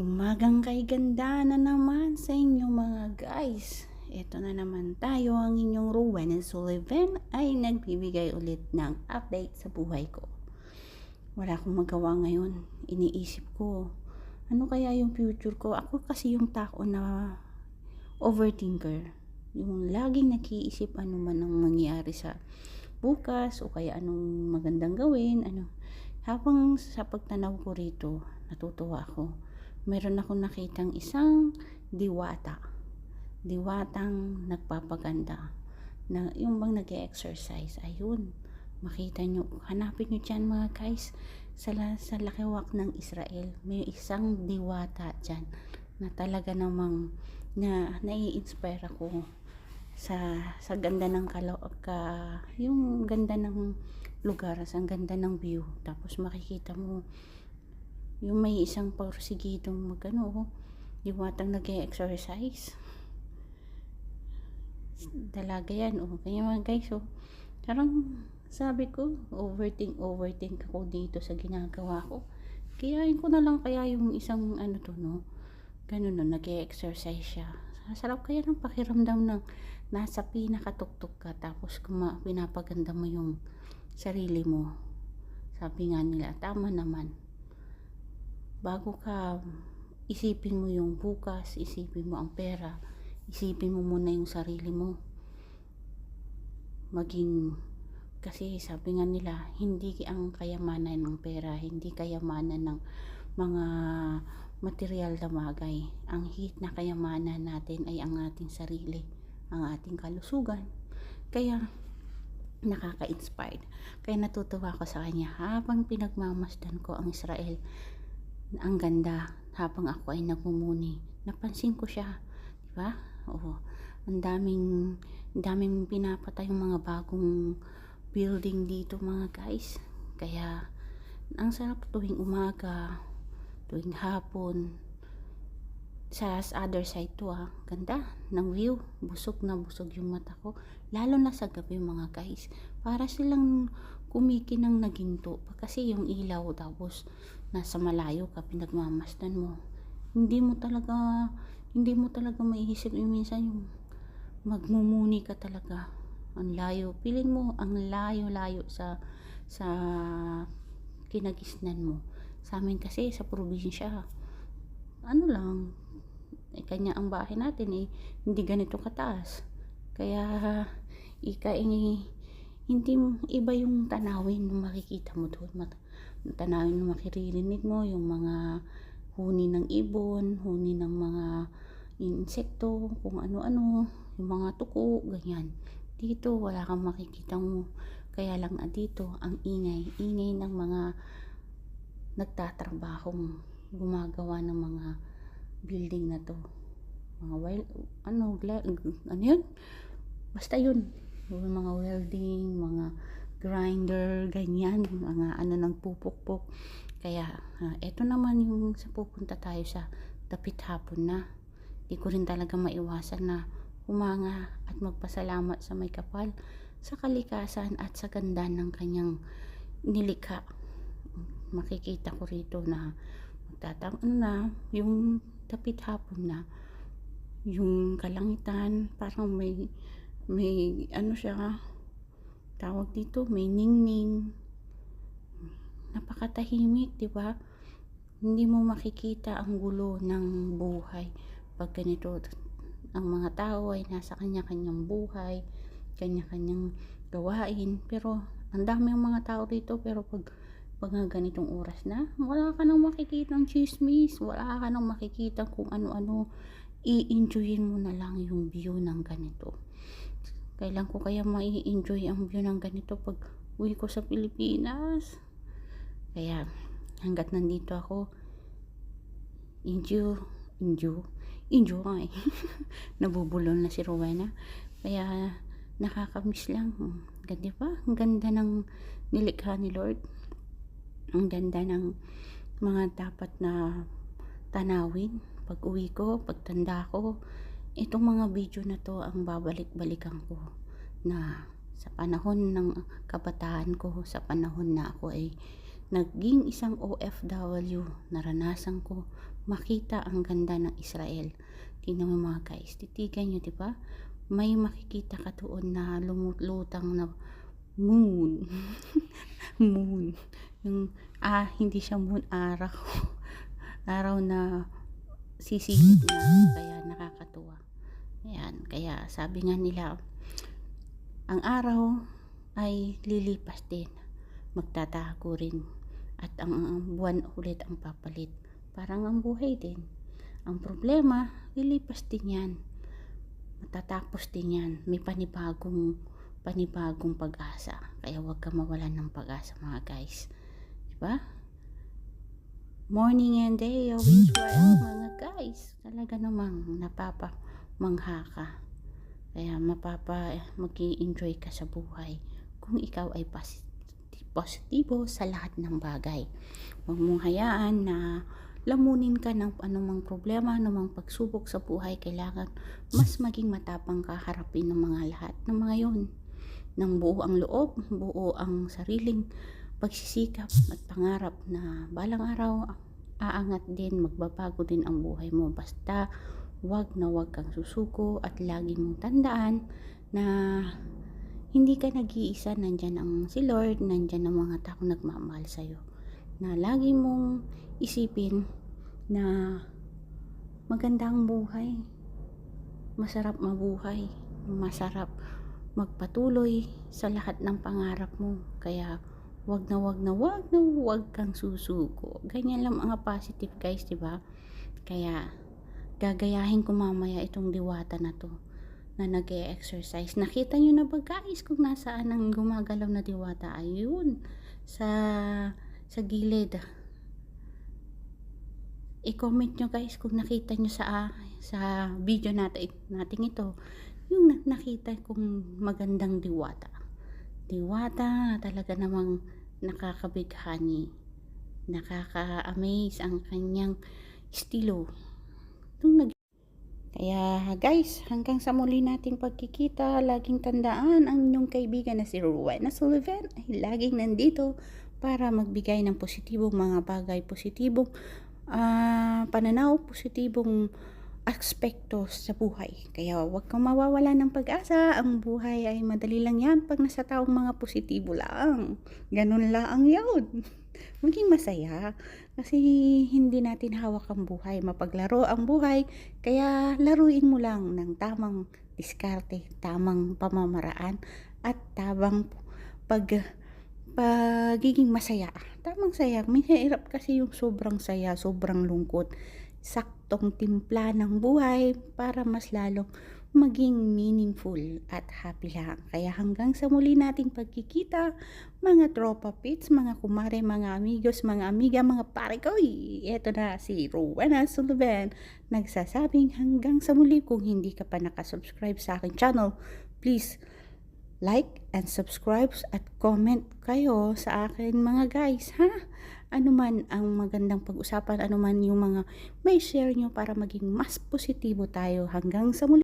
Umagang kay ganda na naman sa inyo mga guys. Ito na naman tayo, ang inyong Rowan and Sullivan ay nagbibigay ulit ng update sa buhay ko. Wala akong magawa ngayon. Iniisip ko, ano kaya yung future ko? Ako kasi yung tao na overthinker. Yung laging nakiisip ano man ang mangyayari sa bukas o kaya anong magandang gawin. Ano. Habang sa pagtanaw ko rito, natutuwa ako meron ako nakitang isang diwata. Diwatang nagpapaganda. Na, yung bang nag exercise Ayun. Makita nyo. Hanapin nyo dyan mga guys. Sa, sa lakiwak ng Israel. May isang diwata dyan. Na talaga namang na nai-inspire ako sa sa ganda ng kalo, ka, yung ganda ng lugar, sa ganda ng view. Tapos makikita mo yung may isang porsigidong magano diwatang nag exercise dalaga yan oh. kaya mga guys oh. parang sabi ko overthink overthink ako dito sa ginagawa ko. Kayain ko na lang kaya yung isang ano to no? Ganun no? Nag exercise siya. Sarap kaya ng pakiramdam ng nasa pinakatuktok ka tapos kuma, pinapaganda mo yung sarili mo. Sabi nga nila tama naman bago ka isipin mo yung bukas, isipin mo ang pera, isipin mo muna yung sarili mo. Maging, kasi sabi nga nila, hindi ang kayamanan ng pera, hindi kayamanan ng mga material na bagay. Ang hit na kayamanan natin ay ang ating sarili, ang ating kalusugan. Kaya, nakaka-inspired. Kaya natutuwa ko sa kanya habang pinagmamasdan ko ang Israel ang ganda habang ako ay nagmumuni. Napansin ko siya, di ba? Oo. Ang daming daming pinapatay yung mga bagong building dito mga guys. Kaya ang sarap tuwing umaga, tuwing hapon. Sa other side to ah, ganda ng view. Busog na busog yung mata ko. Lalo na sa gabi mga guys. Para silang kumikinang naginto. Kasi yung ilaw tapos nasa malayo ka pinagmamasdan mo. Hindi mo talaga hindi mo talaga maiisip yung minsan yung magmumuni ka talaga ang layo. Piling mo ang layo layo sa sa kinagisnan mo. Sa amin kasi sa probinsya ano lang eh, kanya ang bahay natin eh hindi ganito kataas. Kaya ika eh, hindi iba yung tanawin na makikita mo doon. Tanawin mo makiririnig mo yung mga huni ng ibon huni ng mga insekto kung ano-ano yung mga tuko ganyan. Dito wala kang makikita mo. Kaya lang ah, dito ang ingay ingay ng mga nagtatrabahong gumagawa ng mga building na to. Mga wild ano ano yun? Basta yun mga welding mga grinder, ganyan, mga ano ng pupukpok. Kaya, uh, eto naman yung sa pupunta tayo sa dapit hapon na. Di ko rin talaga maiwasan na humanga at magpasalamat sa may kapal sa kalikasan at sa ganda ng kanyang nilikha. Makikita ko rito na magtatang ano na yung dapit hapon na yung kalangitan parang may may ano siya tawag dito, may ningning. Napakatahimik, di ba? Hindi mo makikita ang gulo ng buhay. Pag ganito, ang mga tao ay nasa kanya-kanyang buhay, kanya-kanyang gawain. Pero, ang dami ang mga tao dito, pero pag pag ganitong oras na, wala ka nang makikita ng chismis, wala ka nang makikita kung ano-ano, i-enjoyin mo na lang yung view ng ganito kailan ko kaya mai-enjoy ang view ng ganito pag uwi ko sa Pilipinas? Kaya hanggat nandito ako enjoy enjoy enjoy. Nabubulol na si Rowena. Kaya nakakamiss lang. Ganda pa ang ganda ng nilikha ni Lord. Ang ganda ng mga dapat na tanawin. Pag uwi ko, pag tanda ko itong mga video na to ang babalik-balikan ko na sa panahon ng kabataan ko sa panahon na ako ay naging isang OFW naranasan ko makita ang ganda ng Israel. Tingnan mo mga guys, titigan nyo, di ba? May makikita ka doon na lumulutang na moon. moon. Yung, ah, hindi siya moon, araw. araw na sisilip na, kaya. Ayan, kaya sabi nga nila, ang araw ay lilipas din. Magtatago rin. At ang, buwan ulit ang papalit. Parang ang buhay din. Ang problema, lilipas din yan. Matatapos din yan. May panibagong panibagong pag-asa. Kaya huwag ka mawalan ng pag-asa mga guys. Diba? Morning and day of Israel mga guys. Talaga namang napapa mangha ka. Kaya mapapa mag enjoy ka sa buhay kung ikaw ay posi- positibo sa lahat ng bagay. Huwag mong hayaan na lamunin ka ng anumang problema, anumang pagsubok sa buhay. Kailangan mas maging matapang ka harapin ng mga lahat ng mga yon. Nang buo ang loob, buo ang sariling pagsisikap at pangarap na balang araw aangat din, magbabago din ang buhay mo. Basta wag na wag kang susuko at lagi mong tandaan na hindi ka nag-iisa, nandyan ang si Lord, nandyan ang mga taong nagmamahal sa'yo. Na lagi mong isipin na maganda ang buhay. Masarap mabuhay. Masarap magpatuloy sa lahat ng pangarap mo. Kaya wag na wag na wag na wag kang susuko. Ganyan lang mga positive guys, di ba? Kaya gagayahin ko mamaya itong diwata na to na nag exercise Nakita nyo na ba guys kung nasaan ang gumagalaw na diwata? Ayun, sa, sa gilid. I-comment nyo guys kung nakita nyo sa, sa video natin, natin ito. Yung na- nakita kong magandang diwata. Diwata, talaga namang nakakabighani. Nakaka-amaze ang kanyang estilo. Nung nag kaya guys, hanggang sa muli nating pagkikita, laging tandaan ang inyong kaibigan na si Rowena Sullivan ay laging nandito para magbigay ng positibong mga bagay, positibong ah, pananaw, positibong aspekto sa buhay. Kaya huwag kang mawawala ng pag-asa. Ang buhay ay madali lang yan pag nasa taong mga positibo lang. Ganun lang yun. Maging masaya. Kasi hindi natin hawak ang buhay. Mapaglaro ang buhay. Kaya laruin mo lang ng tamang diskarte, tamang pamamaraan, at tamang pag pagiging masaya. Tamang saya. May hirap kasi yung sobrang saya, sobrang lungkot. Saktong timpla ng buhay para mas lalong maging meaningful at happy lang. Kaya hanggang sa muli nating pagkikita, mga tropa pits, mga kumare, mga amigos, mga amiga, mga pare ko, eto na si Rowena Sullivan. Nagsasabing hanggang sa muli kung hindi ka pa nakasubscribe sa aking channel, please like and subscribe at comment kayo sa akin mga guys, ha? Ano man ang magandang pag-usapan, ano man yung mga may share nyo para maging mas positibo tayo hanggang sa muli.